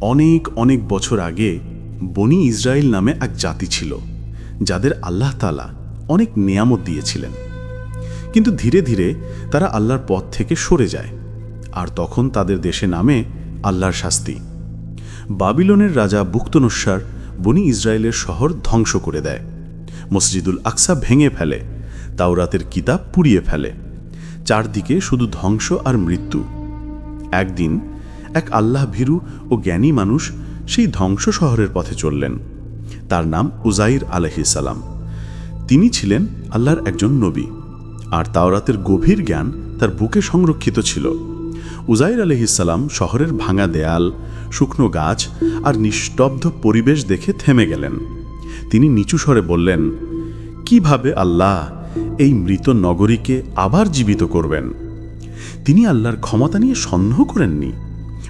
অনেক অনেক বছর আগে বনি ইসরায়েল নামে এক জাতি ছিল, যাদের আল্লাহ তালা অনেক নিয়ামত দিয়েছিলেন। কিন্তু ধীরে ধীরে তারা আল্লাহর পথ থেকে সরে যায়, আর তখন তাদের দেশে নামে আল্লাহর শাস্তি। বাবিলনের রাজা বুক্তনস্যার বনি ইসরায়েলের শহর ধ্বংস করে দেয়। মসজিদুল আকসা ভেঙে ফেলে, তাওরাতের কিতাব পুড়িয়ে ফেলে। চারদিকে শুধু ধ্বংস আর মৃত্যু। একদিন এক আল্লাহ ভীরু ও জ্ঞানী মানুষ সেই ধ্বংস শহরের পথে চললেন। তার নাম উজাইর আলহিসাল্লাম তিনি ছিলেন আল্লাহর একজন নবী, আর তাওরাতের গভীর জ্ঞান তার বুকে সংরক্ষিত ছিল। উজাইর আলহিসাল্লাম শহরের ভাঙা দেয়াল, শুকনো গাছ আর নিস্তব্ধ পরিবেশ দেখে থেমে গেলেন। তিনি নিচু স্বরে বললেন, কীভাবে আল্লাহ এই মৃত নগরীকে আবার জীবিত করবেন? তিনি আল্লাহর ক্ষমতা নিয়ে সন্দেহ করেননি।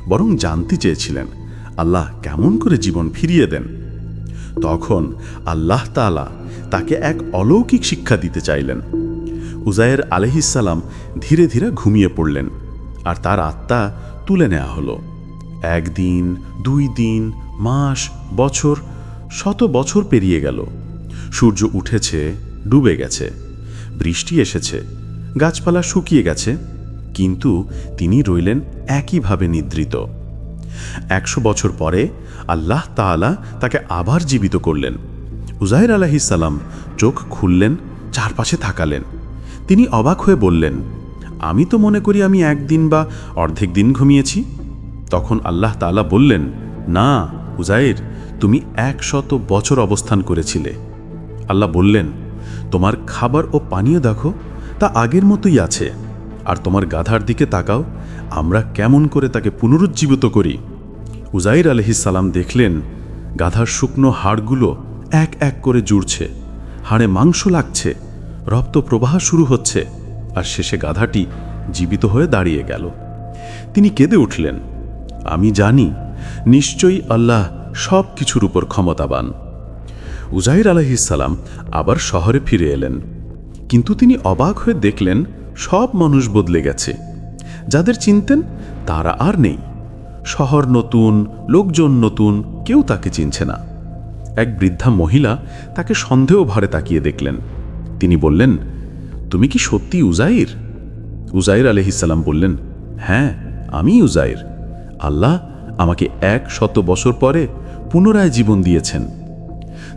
বরং জানতে চেয়েছিলেন, আল্লাহ কেমন করে জীবন ফিরিয়ে দেন। তখন আল্লাহ তাআলা তাকে এক অলৌকিক শিক্ষা দিতে চাইলেন। উজায়ের আলহিসাল্লাম ধীরে ধীরে ঘুমিয়ে পড়লেন আর তার আত্মা তুলে নেওয়া হলো। একদিন, দুই দিন, মাস, বছর, শত বছর পেরিয়ে গেল। সূর্য উঠেছে, ডুবে গেছে, বৃষ্টি এসেছে, গাছপালা শুকিয়ে গেছে কিন্তু তিনি রইলেন একইভাবে নিদ্রিত। একশো বছর পরে আল্লাহ তাআলা তাকে আবার জীবিত করলেন। উজাইর আলাহিসাল্লাম চোখ খুললেন, চারপাশে থাকালেন। তিনি অবাক হয়ে বললেন, আমি তো মনে করি আমি একদিন বা অর্ধেক দিন ঘুমিয়েছি। তখন আল্লাহ তাআলা বললেন, না উজাইর তুমি একশত বছর অবস্থান করেছিলে। আল্লাহ বললেন, তোমার খাবার ও পানীয় দেখো, তা আগের মতোই আছে। আর তোমার গাধার দিকে তাকাও, আমরা কেমন করে তাকে পুনরুজ্জীবিত করি। উজাইর আলহিসাল্লাম দেখলেন, গাধার শুকনো হাড়গুলো এক এক করে জুড়ছে, হাড়ে মাংস লাগছে, রক্ত প্রবাহ শুরু হচ্ছে, আর শেষে গাধাটি জীবিত হয়ে দাঁড়িয়ে গেল। তিনি কেঁদে উঠলেন, আমি জানি, নিশ্চয়ই আল্লাহ সব কিছুর উপর ক্ষমতাবান। উজাহির আলহিসাল্লাম আবার শহরে ফিরে এলেন, কিন্তু তিনি অবাক হয়ে দেখলেন সব মানুষ বদলে গেছে। যাদের চিনতেন, তারা আর নেই। শহর নতুন, লোকজন নতুন, কেউ তাকে চিনছে না। এক বৃদ্ধা মহিলা তাকে সন্দেহ ভারে তাকিয়ে দেখলেন। তিনি বললেন, তুমি কি সত্যি উজাইর? উজাইর আলহিসাল্লাম বললেন হ্যাঁ আমি উজাইর। আল্লাহ আমাকে এক শত বছর পরে পুনরায় জীবন দিয়েছেন।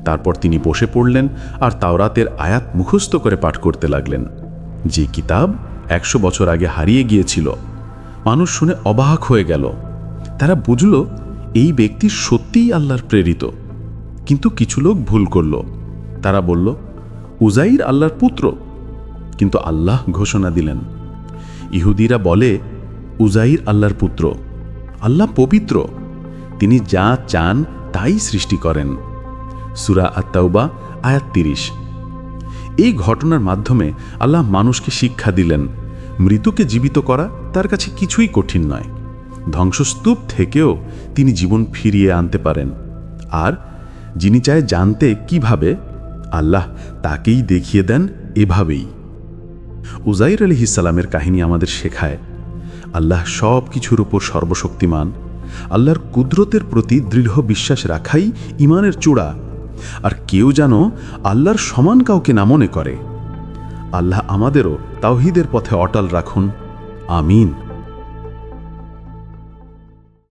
তারপর তিনি বসে পড়লেন আর তাওরাতের আয়াত মুখস্থ করে পাঠ করতে লাগলেন। যে কিতাব একশো বছর আগে হারিয়ে গিয়েছিল। মানুষ শুনে অবাক হয়ে গেল। তারা বুঝল, এই ব্যক্তি সত্যিই আল্লাহর প্রেরিত। কিন্তু কিছু লোক ভুল করল। তারা বলল, উজাইর আল্লাহর পুত্র। কিন্তু আল্লাহ ঘোষণা দিলেন, ইহুদিরা বলে, উজাইর আল্লাহর পুত্র। আল্লাহ পবিত্র। তিনি যা চান তাই সৃষ্টি করেন। সুরা আত্মাউবা আয়াত তিরিশ। এই ঘটনার মাধ্যমে আল্লাহ মানুষকে শিক্ষা দিলেন, মৃতকে জীবিত করা তার কাছে কিছুই কঠিন নয়। ধ্বংসস্তূপ থেকেও তিনি জীবন ফিরিয়ে আনতে পারেন। আর যিনি চায় জানতে কীভাবে আল্লাহ তাকেই দেখিয়ে দেন এভাবেই। উজাইর আলী ইসালামের কাহিনী আমাদের শেখায়, আল্লাহ সব কিছুর উপর সর্বশক্তিমান, আল্লাহর কুদরতের প্রতি দৃঢ় বিশ্বাস রাখাই ইমানের চূড়া। আর কেউ যেন আল্লাহর সমান কাউকে না মনে করে। আল্লাহ আমাদেরও তাওহিদের পথে অটল রাখুন। আমিন।